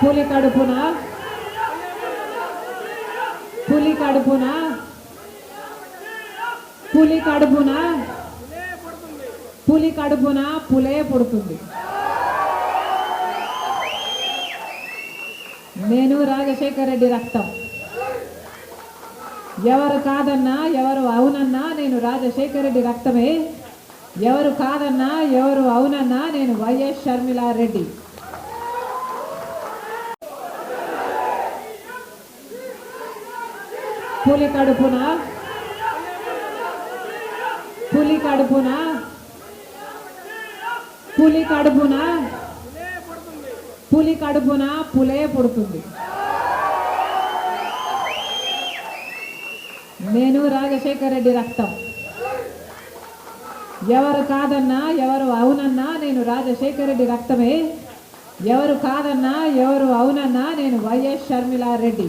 పులి కడుపున. పులి కడుపున. పులి కడుపున. పులి కడుపున పులే పుడుతుంది. నేను రాజశేఖర రెడ్డి రక్తం. ఎవరు కాదన్నా ఎవరు అవునన్నా నేను రాజశేఖర రెడ్డి రక్తమే. ఎవరు కాదన్నా ఎవరు అవునన్నా నేను వైఎస్ షర్మిలారెడ్డి. పులి కడుపున. పులి కడుపున. పులి కడుపున. పులి కడుపున పులే పుడుతుంది. నేను రాజశేఖర రెడ్డి రక్తం. ఎవరు కాదన్నా ఎవరు అవునన్నా నేను రాజశేఖర రెడ్డి రక్తమే. ఎవరు కాదన్నా ఎవరు అవునన్నా నేను వైఎస్ షర్మిలారెడ్డి.